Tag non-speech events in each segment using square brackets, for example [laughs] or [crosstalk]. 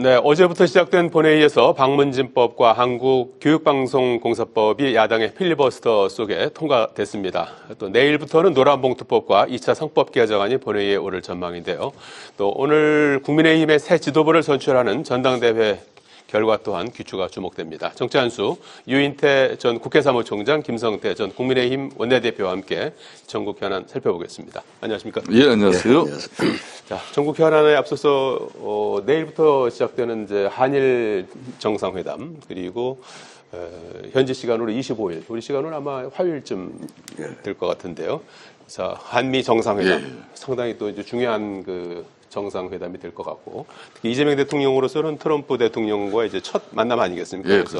네, 어제부터 시작된 본회의에서 방문진법과 한국교육방송공사법이 야당의 필리버스터 속에 통과됐습니다. 또 내일부터는 노란봉투법과 2차 성법 개정안이 본회의에 오를 전망인데요. 또 오늘 국민의힘의 새 지도부를 선출하는 전당대회 결과 또한 귀추가 주목됩니다. 정치 한수 유인태 전 국회 사무총장, 김성태 전 국민의힘 원내대표와 함께 전국 현안 살펴보겠습니다. 안녕하십니까? 예, 안녕하세요. [clears throat] 자, 전국 현안에 앞서서 어, 내일부터 시작되는 이제 한일 정상회담 그리고 어, 현지 시간으로 25일, 우리 시간으로 아마 화요일쯤 될 것 같은데요. 자, 한미 정상회담 예. 상당히 또 이제 중요한 그 정상회담이 될 것 같고 특히 이재명 대통령으로서는 트럼프 대통령과 이제 첫 만남 아니겠습니까? 예, 그래서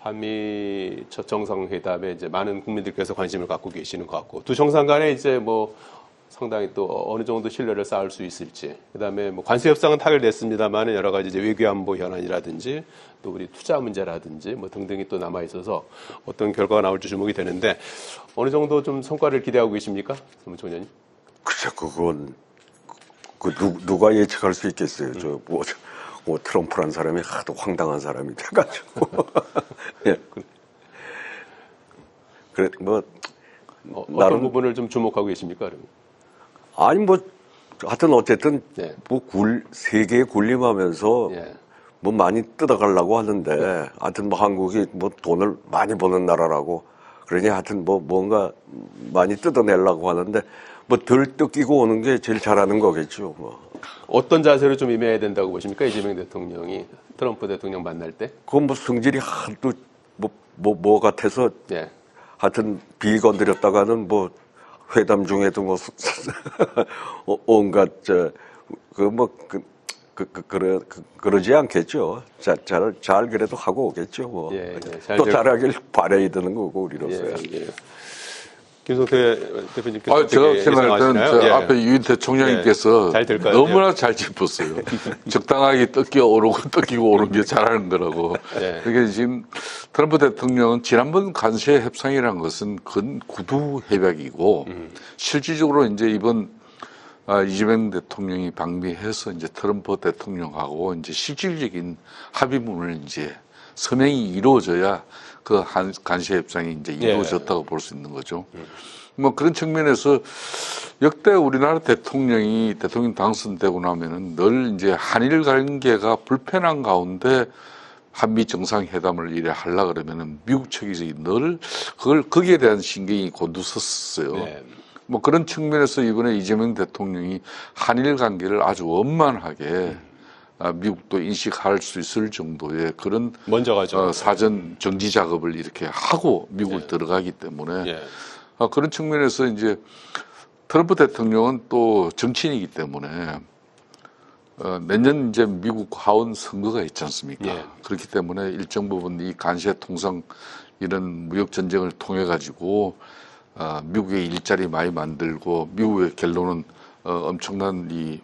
한미 첫 정상회담에 이제 많은 국민들께서 관심을 갖고 계시는 것 같고 두 정상 간에 이제 뭐 상당히 또 어느 정도 신뢰를 쌓을 수 있을지 그다음에 뭐 관세 협상은 타결됐습니다만 여러 가지 이제 외교 안보 현안이라든지 또 우리 투자 문제라든지 뭐 등등이 또 남아 있어서 어떤 결과가 나올지 주목이 되는데 어느 정도 좀 성과를 기대하고 계십니까, 사무총장님? 글쎄, 그건, 그, 누, 누가 예측할 수 있겠어요. 저, 뭐, 뭐, 트럼프란 사람이 하도 황당한 사람이 돼가지고. [laughs] 예. 그래, 뭐, 어, 어떤 나름- 부분을 좀 주목하고 계십니까, 그러면? 아니, 뭐, 하여튼 어쨌든, 네. 뭐, 굴, 세계에 군림하면서, 예. 뭐 많이 뜯어가려고 하는데, 하여튼 뭐 한국이 뭐 돈을 많이 버는 나라라고, 그러니 하여튼 뭐 뭔가 많이 뜯어내려고 하는데, 뭐덜 뜯기고 오는 게 제일 잘하는 거겠죠, 뭐. 어떤 자세로 좀 임해야 된다고 보십니까, 이재명 대통령이 트럼프 대통령 만날 때? 그건 뭐 성질이 하도 뭐, 뭐, 뭐 같아서 예. 하여튼 비 건드렸다가는 뭐 회담 중에도 뭐 어, 온갖 저그뭐 그, 그, 그, 그러, 그, 그러지 않겠죠. 자, 잘, 잘 그래도 하고 오겠죠. 뭐. 예, 예. 잘또 될- 잘하길 바라야 되는 거고, 우리로서야. 예, 예. 김성태 대표님께서 아, 제가 생각할 때는 예. 앞에 유인태 총장님께서 예. 잘? 너무나 잘 짚었어요. [laughs] 적당하게 뜯겨 오르고 [laughs] 뜯기고 오른 게 잘하는 거라고. 예. 그게 지금 트럼프 대통령은 지난번 관세 협상이라는 것은 근 구두 협약이고 음. 실질적으로 이제 이번 아, 이재명 대통령이 방미해서 이제 트럼프 대통령하고 이제 실질적인 합의문을 이제 서명이 이루어져야 그 한, 간세 협상이 이제 예. 이루어졌다고 볼수 있는 거죠. 뭐 그런 측면에서 역대 우리나라 대통령이 대통령 당선되고 나면은 늘 이제 한일 관계가 불편한 가운데 한미 정상회담을 이래 하려 그러면은 미국 측에서 늘 그걸 거기에 대한 신경이 곤두섰어요. 네. 뭐 그런 측면에서 이번에 이재명 대통령이 한일 관계를 아주 원만하게 아, 미국도 인식할 수 있을 정도의 그런 먼저 가죠. 어, 사전 정지 작업을 이렇게 하고 미국을 예. 들어가기 때문에 예. 아, 그런 측면에서 이제 트럼프 대통령은 또 정치인이기 때문에 어, 내년 이제 미국 하원 선거가 있지 않습니까? 예. 그렇기 때문에 일정 부분 이 간세 통상 이런 무역 전쟁을 통해 가지고 어, 미국의 일자리 많이 만들고 미국의 결론은 어, 엄청난 이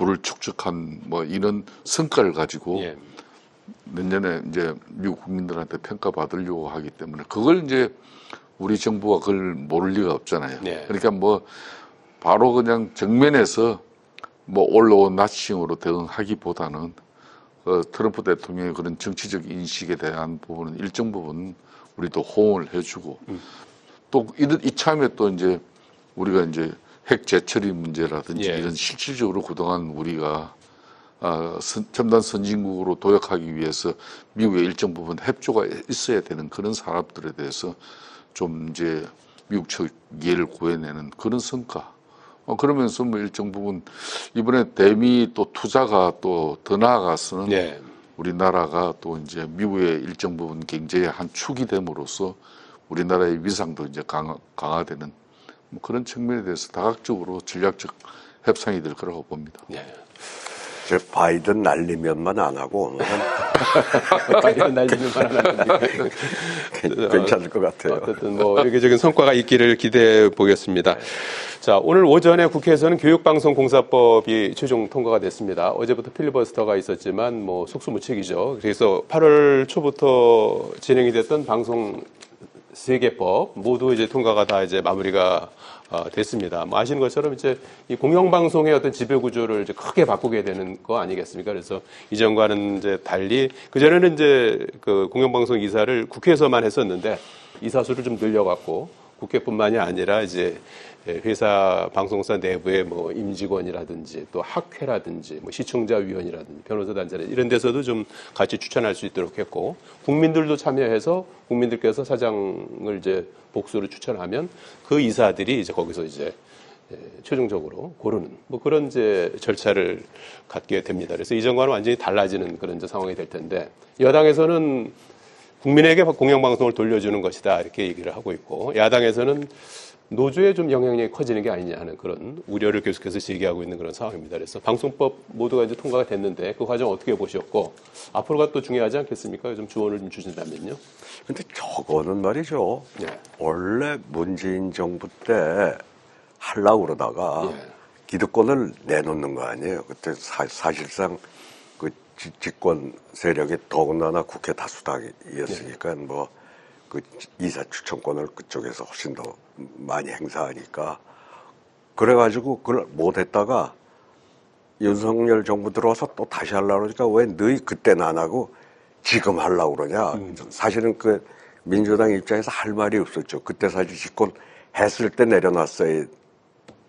부를 축적한 뭐 이런 성과를 가지고 예. 내년에 이제 미국 국민들한테 평가받으려고 하기 때문에 그걸 이제 우리 정부가 그걸 모를 리가 없잖아요. 네. 그러니까 뭐 바로 그냥 정면에서 뭐 올라온 나치형으로 대응하기보다는 그 트럼프 대통령의 그런 정치적 인식에 대한 부분은 일정 부분 우리도 호응을 해주고 또 이런 이참에 또 이제 우리가 이제 핵 재처리 문제라든지 예. 이런 실질적으로 그동안 우리가 아, 선- 첨단 선진국으로 도약하기 위해서 미국의 일정 부분 협조가 있어야 되는 그런 사람들에 대해서 좀 이제 미국 측 이해를 구해내는 그런 성과. 어, 그러면서 뭐 일정 부분 이번에 대미 또 투자가 또 더 나아가서는 예. 우리나라가 또 이제 미국의 일정 부분 경제의 한 축이 됨으로써 우리나라의 위상도 이제 강화, 강화되는 뭐 그런 측면에 대해서 다각적으로 전략적 협상이 될 거라고 봅니다. 예. 저 바이든 날리면만 안 하고, [laughs] 바이든 날리는 바람에 괜찮을 것 같아요. 어쨌든 뭐 여기적인 성과가 있기를 기대해 보겠습니다. 자, 오늘 오전에 국회에서는 교육방송공사법이 최종 통과가 됐습니다. 어제부터 필리버스터가 있었지만 뭐 속수무책이죠. 그래서 8월 초부터 진행이 됐던 방송 세 개법 모두 이제 통과가 다 이제 마무리가 어, 됐습니다. 뭐 아시는 것처럼 이제 이 공영방송의 어떤 지배 구조를 이제 크게 바꾸게 되는 거 아니겠습니까? 그래서 이전과는 이제 달리 그전에는 이제 그 공영방송 이사를 국회에서만 했었는데 이사 수를 좀 늘려갖고 국회뿐만이 아니라 이제 회사 방송사 내부의 뭐 임직원이라든지 또 학회라든지 뭐 시청자 위원이라든지 변호사 단체 이런 데서도 좀 같이 추천할 수 있도록 했고 국민들도 참여해서 국민들께서 사장을 이제 복수를 추천하면 그 이사들이 이제 거기서 이제 예, 최종적으로 고르는 뭐 그런 이제 절차를 갖게 됩니다. 그래서 이전과는 완전히 달라지는 그런 이제 상황이 될 텐데 여당에서는 국민에게 공영방송을 돌려주는 것이다 이렇게 얘기를 하고 있고 야당에서는 노조에 좀 영향력이 커지는 게 아니냐 하는 그런 우려를 계속해서 제기하고 있는 그런 상황입니다. 그래서 방송법 모두가 이제 통과가 됐는데 그 과정 어떻게 보셨고 앞으로가 또 중요하지 않겠습니까? 좀 조언을 좀 주신다면요. 근데 저거는 말이죠. 예. 원래 문재인 정부 때 하려고 그러다가 예. 기득권을 내놓는 거 아니에요. 그때 사, 지- 집권 세력이 더군다나 국회 다수당이었으니까 예. 뭐그 이사 추천권을 그쪽에서 훨씬 더 많이 행사하니까 그래가지고 그걸 못했다가 윤석열 정부 들어와서 또 다시 하려고 그러니까 왜 너희 그때는 안 하고 지금 하려고 그러냐. 사실은 그 민주당 입장에서 할 말이 없었죠. 그때 사실 집권 했을 때 내려놨어야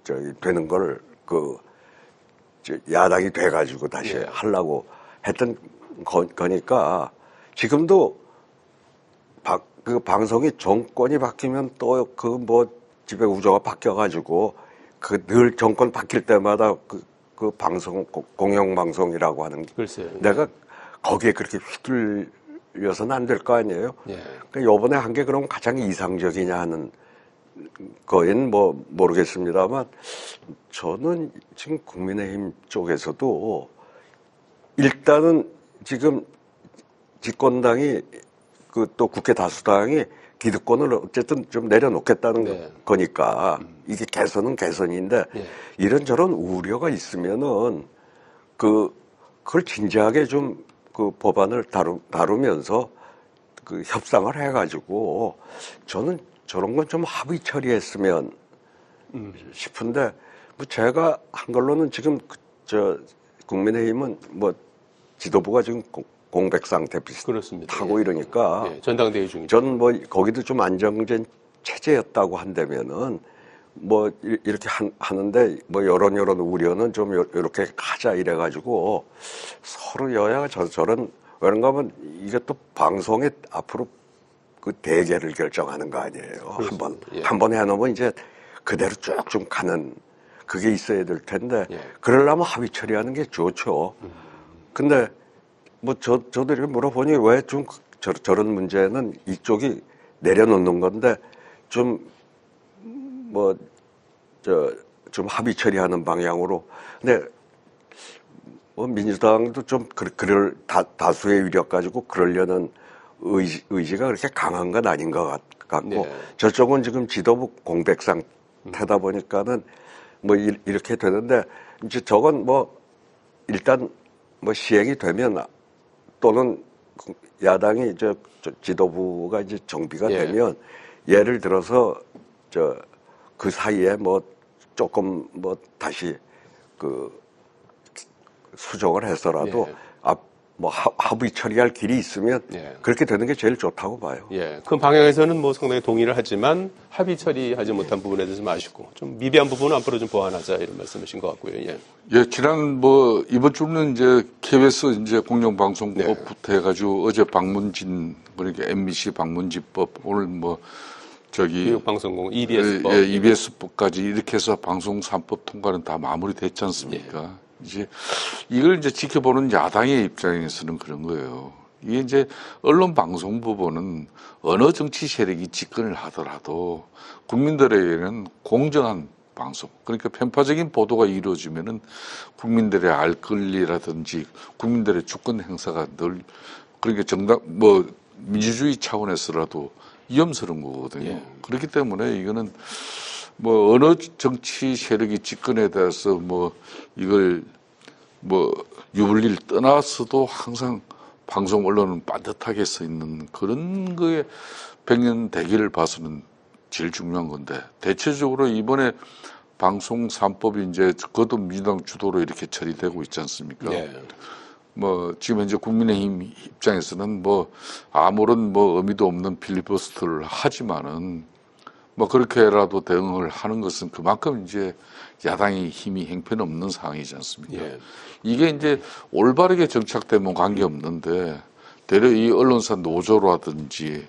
저기 되는 걸 그 야당이 돼가지고 다시 예. 하려고 했던 거, 거니까 지금도 바- 그 방송이 정권이 바뀌면 또 그뭐 지배 구조가 바뀌어가지고 그 늘 정권 바뀔 때마다 그, 그 방송 고- 공영 방송이라고 하는 게 글쎄요. 내가 거기에 그렇게 휘둘려서는 안 될 거 아니에요. 예. 그 요번에 한 게 그럼 가장 이상적이냐 하는 거인 뭐 모르겠습니다만 저는 지금 국민의힘 쪽에서도 일단은 지금 집권당이 그 또 국회 다수당이 기득권을 어쨌든 좀 내려놓겠다는 네. 거니까 이게 개선은 개선인데 예. 이런 저런 우려가 있으면은 그 그걸 진지하게 좀 그 법안을 다루, 다루면서 그 협상을 해가지고 저는 저런 건 좀 합의 처리했으면 싶은데 뭐 제가 한 걸로는 지금 그, 저 국민의힘은 뭐 지도부가 지금 공- 공백 상태. 비슷하고 예. 이러니까 예, 전당대회 중이죠. 저는 뭐 거기도 좀 안정된 체제였다고 한다면은 뭐 이- 이렇게 한- 하는데 뭐 이런 이런 우려는 좀 요- 이렇게 하자 이래가지고 서로 여야가 저, 저런 왜런가 하면 이게 또 방송에 앞으로 그 대계를 결정하는 거 아니에요. 한번 예. 한번 해놓으면 이제 그대로 쭉 좀 가는 그게 있어야 될 텐데 예. 그러려면 합의 처리하는 게 좋죠. 근데 뭐저 이렇게 물어보니 왜좀 저, 저런 문제는 이쪽이 내려놓는 건데 좀 뭐 저 좀 합의 처리하는 방향으로 근데 뭐 민주당도 좀 그, 그럴 다, 다수의 위력 가지고 그러려는 의지, 의지가 그렇게 강한 건 아닌 것 같, 같고 네. 저쪽은 지금 지도부 공백 상태다 보니까는 뭐 이, 이렇게 되는데 이제 저건 뭐 일단 뭐 시행이 되면 또는 야당이 저, 저 지도부가 이제 정비가 예. 되면 예를 들어서 저 그 사이에 뭐 조금 뭐 다시 그 수정을 해서라도 예. 앞뭐 합의 처리할 길이 있으면 예. 그렇게 되는 게 제일 좋다고 봐요. 예, 큰 방향에서는 뭐 상당히 동의를 하지만 합의 처리하지 못한 부분에 대해서 좀 아쉽고 좀 미비한 부분은 앞으로 좀 보완하자 이런 말씀이신 것 같고요. 예. 예, 지난 뭐 이번 주는 이제 KBS 이제 네. 공영방송법부터 해가지고 어제 방문진 그러니까 MBC 방문지법 오늘 뭐 저기 교육방송국 EBS법 예, EBS법까지 이렇게 해서 방송 3법 통과는 다 마무리됐지 않습니까? 예. 이제 이걸 이제 지켜보는 야당의 입장에서는 그런 거예요. 이게 이제 언론 방송 부분은 어느 정치 세력이 집권을 하더라도 국민들에게는 공정한 방송 그러니까 편파적인 보도가 이루어지면은 국민들의 알 권리라든지 국민들의 주권 행사가 늘 그러니까 정당 뭐 민주주의 차원에서라도 위험스러운 거거든요. 예. 그렇기 때문에 이거는 뭐 어느 정치 세력이 집권에 대해서 뭐 이걸 뭐 유불리를 떠나서도 항상 방송 언론은 반듯하게 써 있는 그런 거에 백년 대기를 봐서는 제일 중요한 건데 대체적으로 이번에 방송 3법이 이제 그것도 민주당 주도로 이렇게 처리되고 있지 않습니까? 예. 뭐 지금 현재 국민의힘 입장에서는 뭐 아무런 뭐 의미도 없는 필리버스터를 하지만은 뭐 그렇게라도 대응을 하는 것은 그만큼 이제 야당이 힘이 형편없는 상황이지 않습니까? 예. 이게 이제 올바르게 정착되면 관계 없는데 대려 이 언론사 노조라든지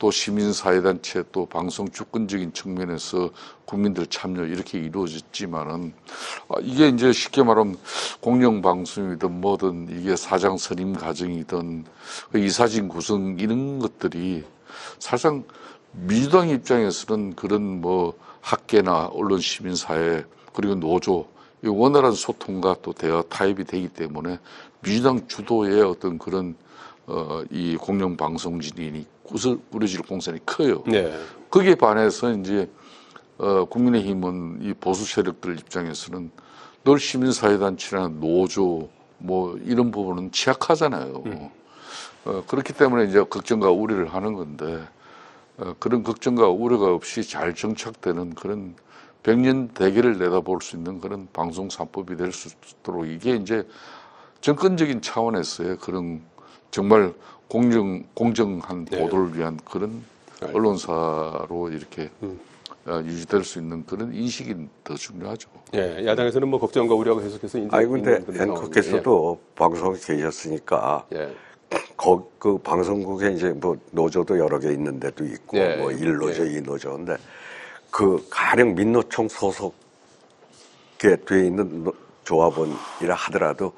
또 시민사회단체 또 방송 주권적인 측면에서 국민들 참여 이렇게 이루어졌지만은 아, 이게 이제 쉽게 말하면 공영방송이든 뭐든 이게 사장 선임 과정이든 그 이사진 구성 이런 것들이 사실상 민주당 입장에서는 그런 뭐 학계나 언론 시민 사회 그리고 노조 이 원활한 소통과 또 대화 타협이 되기 때문에 민주당 주도의 어떤 그런 어, 이 공영 방송진이 꾸려질 공산이 커요. 네. 거기에 반해서 이제 어, 국민의힘은 이 보수 세력들 입장에서는 늘 시민사회단체나 노조 뭐 이런 부분은 취약하잖아요. 어, 그렇기 때문에 이제 걱정과 우려를 하는 건데 어, 그런 걱정과 우려가 없이 잘 정착되는 그런 백년 대계를 내다볼 수 있는 그런 방송 3법이 될 수 있도록 이게 이제 정권적인 차원에서의 그런 정말 공정 공정한 네. 보도를 위한 그런 언론사로 이렇게 어, 유지될 수 있는 그런 인식이 더 중요하죠. 예. 야당에서는 뭐 걱정과 우려가 계속해서 이제 아니 근데 앵커께서도 방송에 계셨으니까 상황인데, 거, 그 방송국에 이제 뭐 노조도 여러 개 있는 데도 있고 예, 뭐 일노조 예. 이노조인데 그 가령 민노총 소속에 돼 있는 노- 조합원이라 하더라도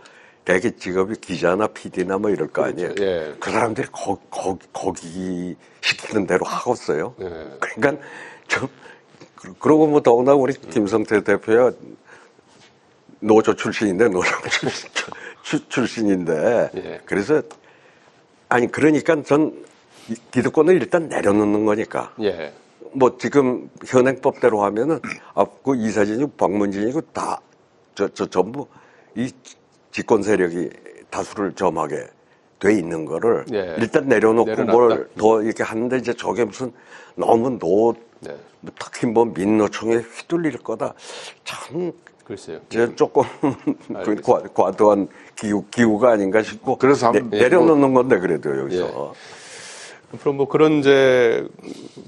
대개 직업이 기자나 PD나 뭐 이럴 거 아니에요. 그렇죠. 예. 그 사람들이 거, 거, 거기 시키는 대로 하고 있어요. 예. 그러니까 저 그- 그러고 뭐 더구나 우리 김성태 대표야 노조 출신인데 노조 [laughs] 출신, 출- 출신인데 예. 그래서 아니 그러니까 전 이- 기득권을 일단 내려놓는 거니까 예. 뭐 지금 현행법대로 하면은 아그 이사진이고 박문진이고 다 저 저 전부 이 집권 세력이 다수를 점하게 돼 있는 거를 예. 일단 내려놓고. 뭘 더 이렇게 하는데 이제 저게 무슨 너무 노 네. 뭐 특히 뭐 민노총에 휘둘릴 거다 참 글쎄요. 저 조금 그 알겠습니다. 과, 과도한 기우 기우가 아닌가 싶고 그래서 내, 한번- 내려놓는 건데 그래도 여기서 앞으로 뭐 그런 이제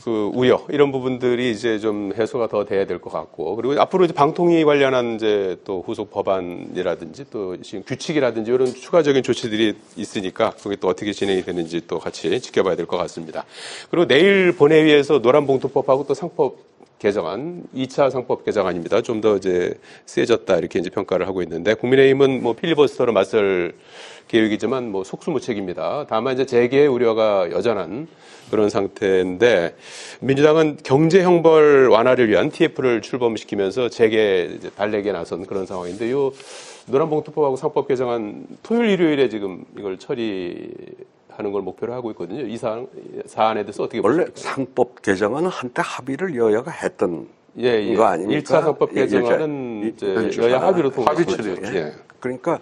그 우려 이런 부분들이 이제 좀 해소가 더 돼야 될 것 같고 그리고 앞으로 이제 방통위 관련한 이제 또 후속 법안이라든지 또 지금 규칙이라든지 이런 추가적인 조치들이 있으니까 그게 또 어떻게 진행이 되는지 또 같이 지켜봐야 될 것 같습니다. 그리고 내일 본회의에서 노란봉투법하고 또 상법 개정안, 2차 상법 개정안입니다. 좀 더 이제 세졌다 이렇게 이제 평가를 하고 있는데 국민의힘은 뭐 필리버스터로 맞설 계획이지만 뭐 속수무책입니다. 다만 이제 재개의 우려가 여전한 그런 상태인데 민주당은 경제 형벌 완화를 위한 TF를 출범시키면서 재개 달래기에 나선 그런 상황인데 요 노란봉투법하고 상법 개정안 토요일 일요일에 지금 이걸 처리 하는 걸 목표로 하고 있거든요. 이 사안 사안에 대해서 어떻게 원래 보십니까? 상법 개정안은 한때 합의를 여야가 했던 예, 예. 거 아닙니까? 1차 상법 예, 개정안은 일차- 이제 일차- 여야 합의로 합의 통과했죠. 예. 그러니까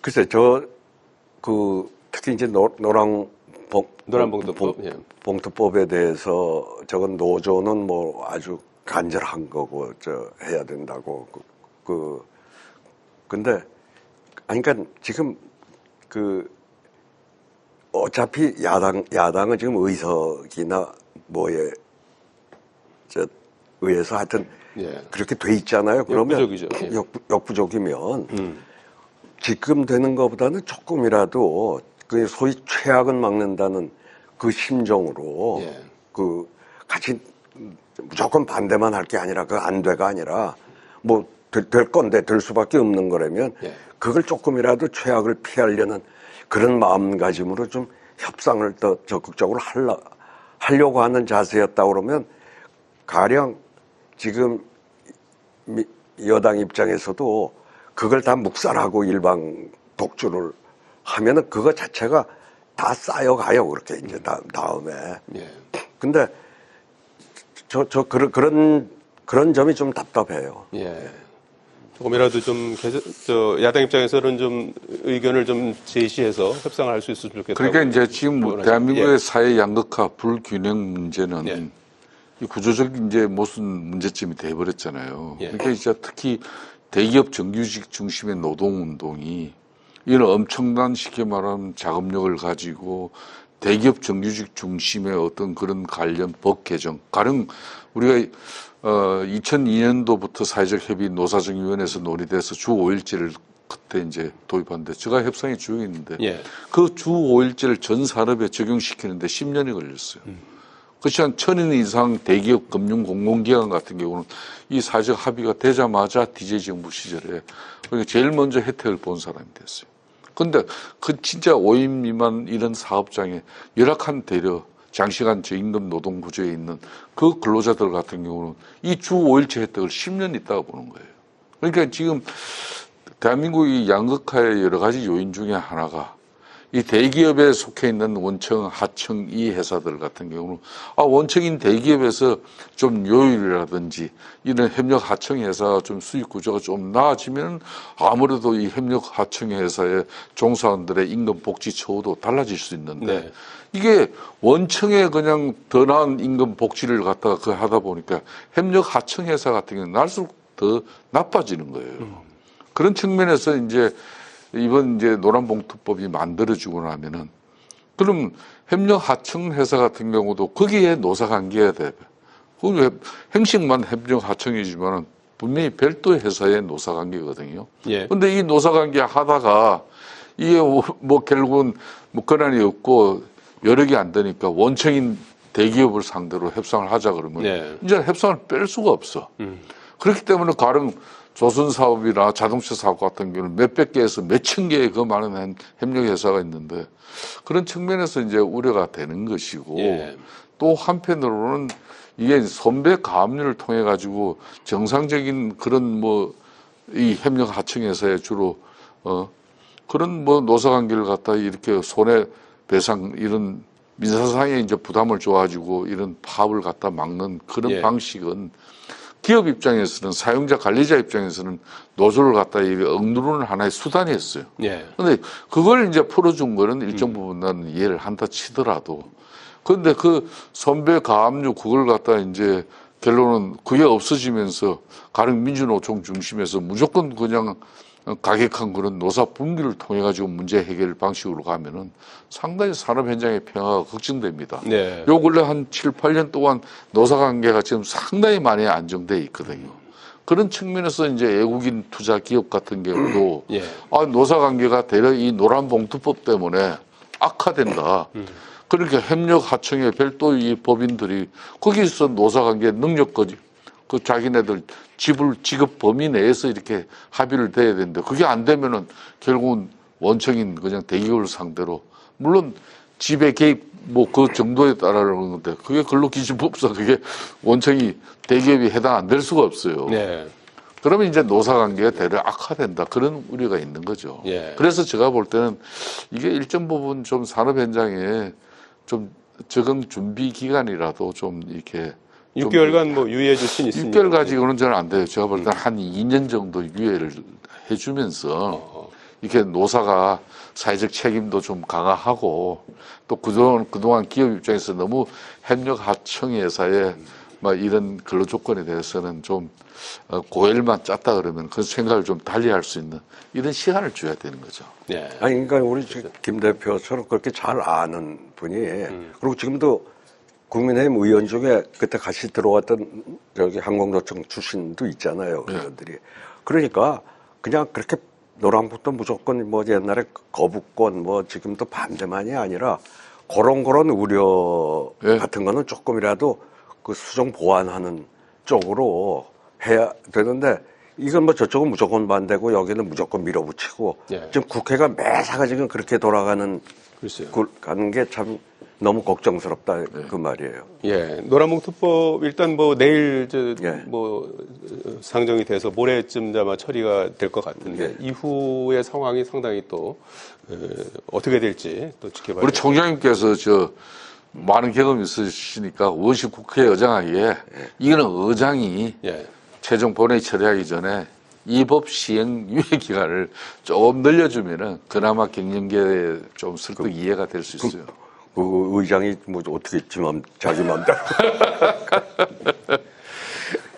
글쎄 저 그 특히 이제 노, 노랑 봉, 노란봉투법, 예. 봉투법에 대해서 저건 노조는 뭐 아주 간절한 거고 저 해야 된다고 그, 그 근데 아니 그러니까 지금 그 어차피 야당 야당은 지금 의석이나 뭐에 저 의해서 하여튼 예. 그렇게 돼 있잖아요. 그러면 역부족이죠. 예. 역, 역부족이면 음. 지금 되는 것보다는 조금이라도 그 소위 최악은 막는다는 그 심정으로 예. 그 같이 무조건 반대만 할 게 아니라 그 안 돼가 아니라 뭐 될 건데 될 수밖에 없는 거라면 예. 그걸 조금이라도 최악을 피하려는 그런 마음가짐으로 좀 협상을 더 적극적으로 하려, 하려고 하는 자세였다 그러면 가령 지금 미- 여당 입장에서도 그걸 다 묵살하고 일방 독주를 하면은 그거 자체가 다 쌓여가요 그렇게 이제 다, 다음에 예. 근데 저 저 그런 그런 그런 점이 좀 답답해요. 예. 조금이라도 좀 개선, 저 야당 입장에서는 좀 의견을 좀 제시해서 협상을 할 수 있으면 좋겠다. 그러니까 이제 지금 뭐 대한민국의 예. 사회 양극화 불균형 문제는 예. 이 구조적 이제 모순 문제점이 돼버렸잖아요. 예. 그러니까 이제 특히 대기업 정규직 중심의 노동 운동이 이런 엄청난 쉽게 말하면 자금력을 가지고 대기업 정규직 중심의 어떤 그런 관련 법 개정, 가령 우리가 어 2002년도부터 사회적 협의 노사정위원회에서 논의돼서 주 5일제를 그때 이제 도입하는데 제가 협상에 주역이었는데 예. 그주 5일제를 전 산업에 적용시키는데 10년이 걸렸어요. 그렇지 한 천인 이상 대기업 금융 공공기관 같은 경우는 이 사회적 합의가 되자마자 DJ 정부 시절에 그러니까 제일 먼저 혜택을 본 사람이 됐어요. 근데 그 진짜 5인 미만 이런 사업장에 열악한 대려 장시간 저임금 노동 구조에 있는 그 근로자들 같은 경우는 이 주 5일제 혜택을 10년 있다가 보는 거예요. 그러니까 지금 대한민국이 양극화의 여러 가지 요인 중에 하나가 이 대기업에 속해 있는 원청, 하청 이 회사들 같은 경우는 아 원청인 대기업에서 좀 요율이라든지 이런 협력 하청 회사 좀 수익 구조가 좀 나아지면 아무래도 이 협력 하청 회사의 종사원들의 임금 복지 처우도 달라질 수 있는데 네. 이게 원청에 그냥 더 나은 임금 복지를 갖다가 그 하다 보니까 협력 하청 회사 같은 경우는 날수록 더 나빠지는 거예요. 그런 측면에서 이제 이번 이제 노란봉투법이 만들어지고 나면은 그럼 협력 하청 회사 같은 경우도 거기에 노사 관계가 돼. 그 행식만 협력 하청이지만은 분명히 별도 회사의 노사 관계거든요. 예. 근데 이 노사 관계 하다가 이게 뭐 결국은 뭐 권한이 없고 여력이 안 되니까 원청인 대기업을 상대로 협상을 하자 그러면 네. 이제 협상을 뺄 수가 없어. 음. 그렇기 때문에 가령 조선 사업이나 자동차 사업 같은 경우는 몇백 개에서 몇천 개의 그 많은 협력 회사가 있는데 그런 측면에서 이제 우려가 되는 것이고 예. 또 한편으로는 이게 선배 가압류를 통해 가지고 정상적인 그런 뭐 이 협력 하청회사에 주로 어 그런 뭐 노사 관계를 갖다 이렇게 손해 배상 이런 민사상에 이제 부담을 줘가지고 이런 파업을 갖다 막는 그런 예. 방식은 기업 입장에서는 사용자 관리자 입장에서는 노조를 갖다 이 억누르는 하나의 수단이었어요. 예. 근데 그걸 이제 풀어준 거는 일정 부분 나는 이해를 한다 치더라도 그런데 그 선배 가압류 그걸 갖다 이제 결론은 그게 없어지면서 가령 민주노총 중심에서 무조건 그냥 가격한 그런 노사 분기를 통해 가지고 문제 해결 방식으로 가면은 상당히 산업 현장의 평화가 걱정됩니다. 네. 요 근래 한 7, 8년 동안 노사 관계가 지금 상당히 많이 안정돼 있거든요. 그런 측면에서 이제 외국인 투자 기업 같은 경우도 [clears throat] 예. 아, 노사 관계가 대려 이 노란 봉투법 때문에 악화된다. 그러니까 협력 하청의 별도 이 법인들이 거기서 노사 관계 능력까지 그 자기네들 지불 지급 범위 내에서 이렇게 합의를 돼야 되는데 그게 안 되면은 결국은 원청인 그냥 대기업을 상대로 물론 지배 개입 뭐 그 정도에 따라는 건데 그게 근로기준법상 그게 원청이 대기업이 해당 안 될 수가 없어요. 네. 그러면 이제 노사 관계가 대려 악화된다 그런 우려가 있는 거죠. 예. 그래서 제가 볼 때는 이게 일정 부분 좀 산업 현장에 좀 적응 준비 기간이라도 좀 이렇게 좀 6개월간 뭐 유예 조치는 있습니다. 6개월 가지고는 저는 안 돼요. 제가 볼 때는 한 2년 정도 유예를 해주면서 어, 이렇게 노사가 사회적 책임도 좀 강화하고 또 그동안, 그동안 기업 입장에서 너무 협력 하청 회사의 막 이런 근로 조건에 대해서는 좀 어, 고열만 짰다 그러면 그 생각을 좀 달리 할 수 있는 이런 시간을 줘야 되는 거죠. 예. 아니, 그러니까 우리 지금 김 대표처럼 그렇게 잘 아는 분이, 음. 그리고 지금도 국민의힘 의원 중에 그때 같이 들어왔던 저기 항공노총 출신도 있잖아요, 네. 의원들이. 그러니까 그냥 그렇게 노란북도 무조건 뭐 옛날에 거부권 뭐 지금도 반대만이 아니라 그런 그런 우려 네. 같은 거는 조금이라도 그 수정 보완하는 쪽으로 해야 되는데 이건 뭐 저쪽은 무조건 반대고 여기는 무조건 밀어붙이고 예. 지금 국회가 매사가 지금 그렇게 돌아가는. 그- 가는 게 참 너무 걱정스럽다 네. 그 말이에요. 예, 노란봉투법 일단 뭐 내일 저 예. 뭐 어, 상정이 돼서 모레쯤 아마 처리가 될 것 같은데 예. 이후의 상황이 상당히 또 어, 떻게 될지 또 지켜봐야 우리 될 총장님께서 저 많은 경험이 있으시니까 원시 국회 의장하기에 이거는 의장이 예. 최종 본회의 처리하기 전에 이 법 시행 유예 기간을 조금 늘려주면은 그나마 경영계에 좀 설득 이해가 될 수 있어요. 그 의장이 뭐 어떻게 했지 맘 자기 맘대로 [laughs]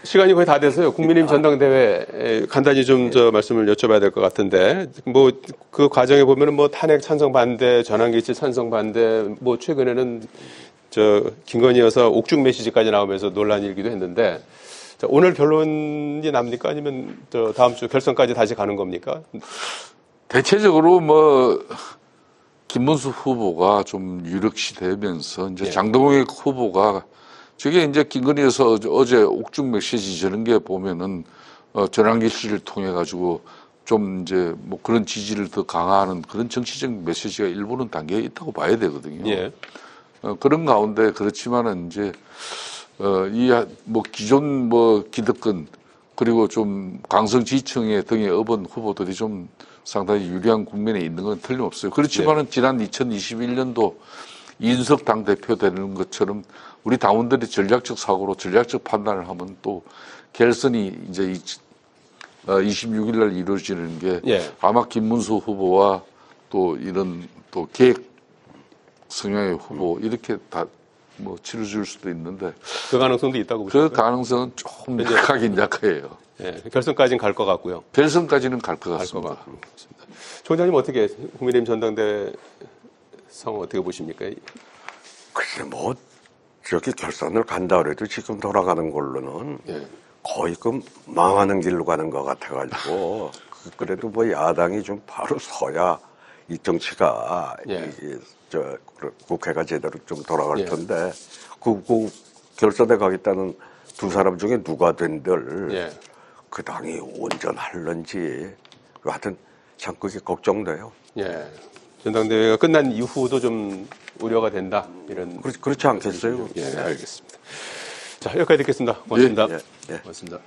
시간이 거의 다 돼서요. 국민의힘 전당대회 에, 간단히 좀 저 말씀을 여쭤봐야 될 것 같은데 뭐 그 과정에 보면은 뭐 탄핵 찬성 반대, 전환기치 찬성 반대, 뭐 최근에는 저 김건희 여사 옥중 메시지까지 나오면서 논란이 일기도 했는데 자, 오늘 결론이 납니까? 아니면 저 다음 주 결선까지 다시 가는 겁니까? 대체적으로 뭐 김문수 후보가 좀 유력시 되면서 이제 예. 장동혁 후보가 저게 이제 김건희에서 어제 옥중 메시지 저런 게 보면은 어, 전환기 씨를 통해 가지고 좀 이제 뭐 그런 지지를 더 강화하는 그런 정치적 메시지가 일부는 담겨 있다고 봐야 되거든요. 예. 어, 그런 가운데 그렇지만은 이제 어, 이 뭐 기존 뭐 기득권 그리고 좀 강성 지층의 등에 업은 후보들이 좀 상당히 유리한 국면에 있는 건 틀림없어요. 그렇지만은 지난 2021년도 이준석 당 대표 되는 것처럼 우리 당원들이 전략적 사고로 전략적 판단을 하면 또 결선이 이제 26일 날 이루어지는 게 예. 아마 김문수 후보와 또 이런 또 계획 성향의 후보 이렇게 다 뭐 치러줄 수도 있는데 그 가능성도 있다고 그 보시고요. 가능성은 조금 약하긴 약해요. 예, 결선까지는 갈 것 같고요. 결선까지는 갈 것 같습니다. 같습니다. 총장님 어떻게 국민의힘 전당대 상 어떻게 보십니까? 글쎄 뭐 저렇게 결선을 간다 그래도 지금 돌아가는 걸로는 예. 거의 그 망하는 길로 가는 것 같아가지고 그- [laughs] 그래도 뭐 야당이 좀 바로 서야 이 정치가 예. 이게 저 국회가 제대로 좀 돌아갈 예. 텐데 그, 그 결선에 가겠다는 두 사람 중에 누가 된들 예. 그 당이 온전할런지 하여튼 참 그게 걱정돼요. 예. 전당대회가 끝난 이후도 좀 우려가 된다. 이런. 그렇지, 그렇지 않겠어요? 예, 알겠습니다. 자, 여기까지 듣겠습니다. 고맙습니다. 예, 예. 고맙습니다.